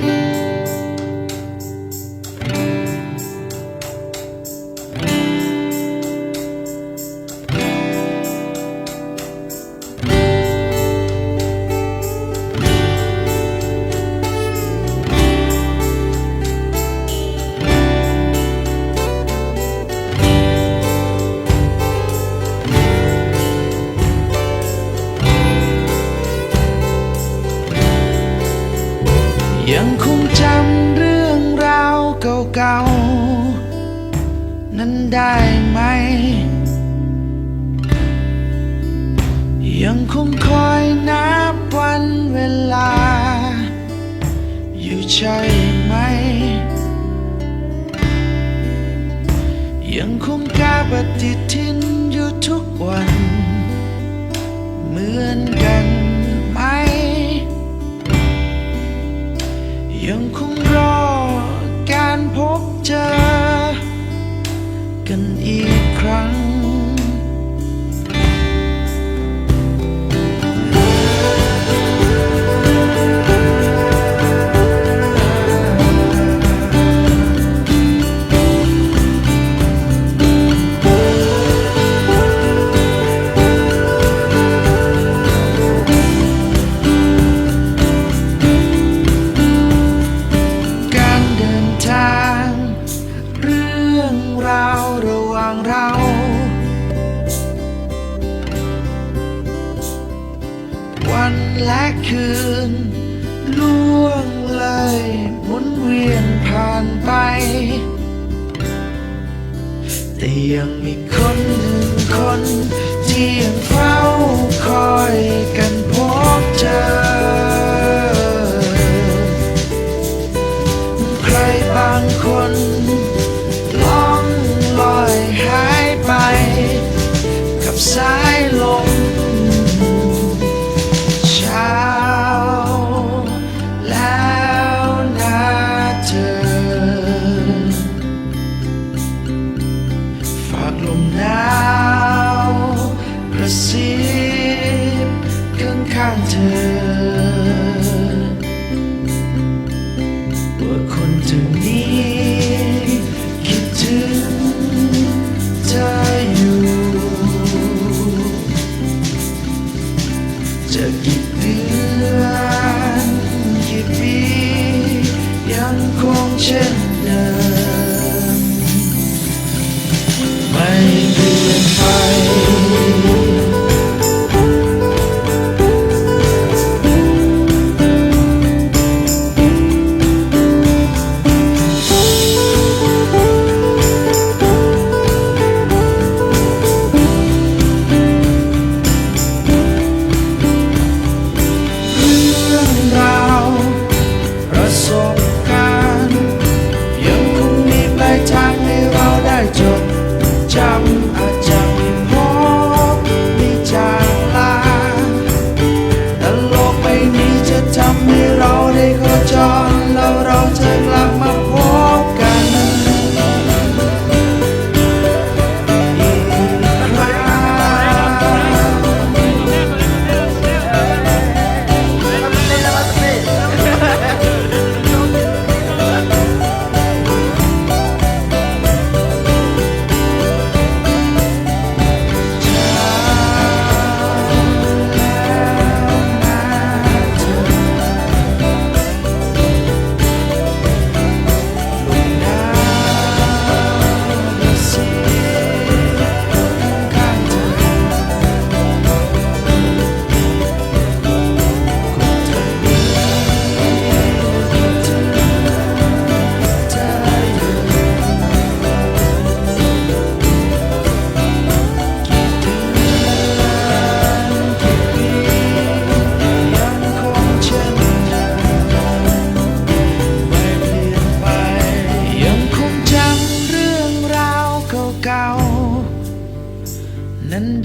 ยัง นั้นได้ไหม ยังคงคอยนับวันเวลา อยู่ใช่ไหม ยังคงกาปฏิทินอยู่ทุกวัน เหมือนกันไหม ยังคงรอการพบเจอ ครั้ง วันและคืนล่วงเลยหมุนเวียนผ่านไป แต่ยังมีคนหนึ่งคน เธอ ว่าคนถึงนี้คิดถึงเธออยู่ จะกี่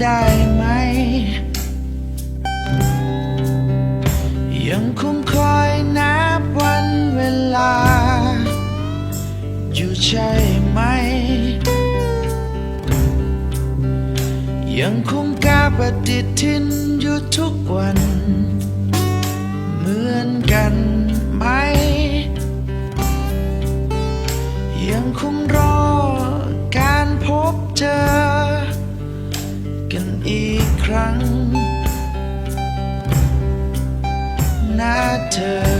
ได้ไหม ยังคงคอยนับวันเวลา อยู่ใช่ไหม ยังคงกาปฏิทินอยู่ทุกวัน เหมือนกันไหม ยังคงรอ ครั้งหน้าเธอ